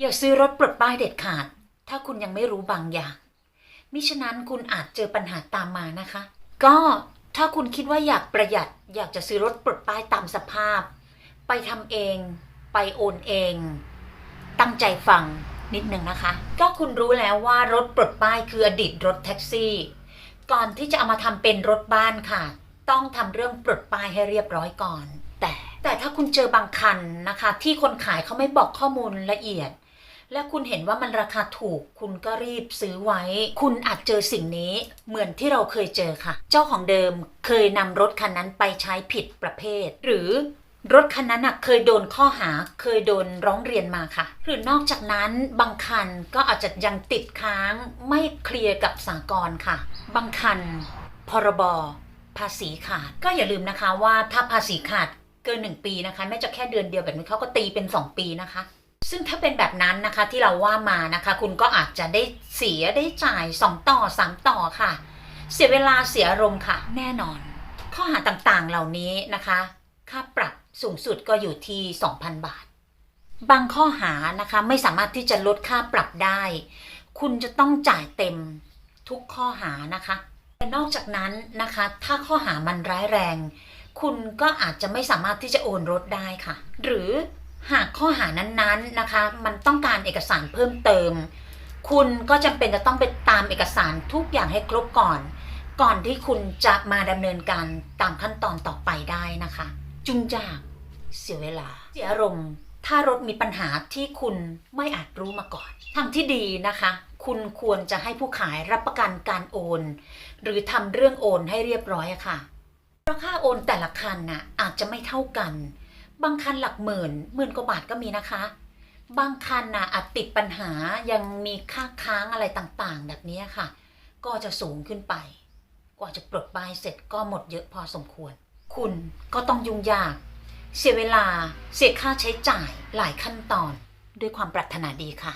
อย่าซื้อรถปลดป้ายเด็ดขาด ถ้าคุณยังไม่รู้บางอย่าง มิฉะนั้นคุณอาจเจอปัญหาตามมานะคะ ก็ถ้าคุณคิดว่าอยากประหยัด อยากจะซื้อรถปลดป้ายตามสภาพ ไปทำเอง ไปโอนเอง ตั้งใจฟังนิดหนึ่งนะคะ ก็คุณรู้แล้วว่ารถปลดป้ายคืออดีตรถแท็กซี่ ก่อนที่จะเอามาทำเป็นรถบ้านค่ะ ต้องทำเรื่องปลดป้ายให้เรียบร้อยก่อน แต่แต่ถ้าคุณเจอบางคันนะคะ ที่คนขายเขาไม่บอกข้อมูลละเอียด และคุณเห็นว่ามันราคาถูก คุณก็รีบซื้อไว้ คุณอาจเจอสิ่งนี้เหมือนที่เราเคยเจอค่ะ เจ้าของเดิมเคยนำรถคันนั้นไปใช้ผิดประเภท หรือรถคันนั้นเคยโดนข้อหาเคยโดนร้องเรียนมาค่ะ หรือนอกจากนั้นบางคันก็อาจจะยังติดค้างไม่เคลียร์กับสากลค่ะ บางคัน พรบภาษีขาด ก็อย่าลืมนะคะว่าถ้าภาษีขาดเกิน 1 ปีนะคะแม้จะแค่เดือนเดียวแบบนี้เขาก็ตีเป็น 2 ปีนะคะ ซึ่งถ้าเป็นแบบนั้นนะคะที่เราว่ามานะคะ คุณก็อาจจะได้เสียได้จ่าย 2 ต่อ 3 ต่อค่ะ เสียเวลาเสียอารมณ์ค่ะ แน่นอน ข้อหาต่างๆเหล่านี้นะคะ ค่าปรับสูงสุดก็อยู่ที่ 2,000 บาท บางข้อหานะคะไม่สามารถที่จะลดค่าปรับได้ คุณจะต้องจ่ายเต็มทุกข้อหานะคะแต่นอกจากนั้นนะคะ ถ้าข้อหามันร้ายแรง คุณก็อาจจะไม่สามารถที่จะโอนรถได้ค่ะ หรือ หากข้อหานั้นๆนะคะ มันต้องการเอกสารเพิ่มเติม คุณก็จำเป็นจะต้องไปตามเอกสารทุกอย่างให้ครบก่อน ก่อนที่คุณจะมาดำเนินการตามขั้นตอนต่อไปได้นะคะ จุงจากเสียเวลา เสียอารมณ์ถ้ารถมีปัญหาที่คุณไม่อาจรู้มาก่อนทางที่ดีนะคะ คุณควรจะให้ผู้ขายรับประกันการโอน หรือทำเรื่องโอนให้เรียบร้อยะค่ะเพราะค่าโอนแต่ละคันน่ะอาจจะไม่เท่ากัน บางคันหลักหมื่นหมื่นกว่าบาทก็มีนะคะ บางคันน่ะอาจติดปัญหายังมีค่าค้างอะไรต่างๆ แบบนี้ค่ะ ก็จะสูงขึ้นไป กว่าจะปลดป้ายเสร็จก็หมดเยอะพอสมควร คุณก็ต้องยุ่งยาก เสียเวลาเสียค่าใช้จ่ายหลายขั้นตอนด้วยความปรารถนาดีค่ะ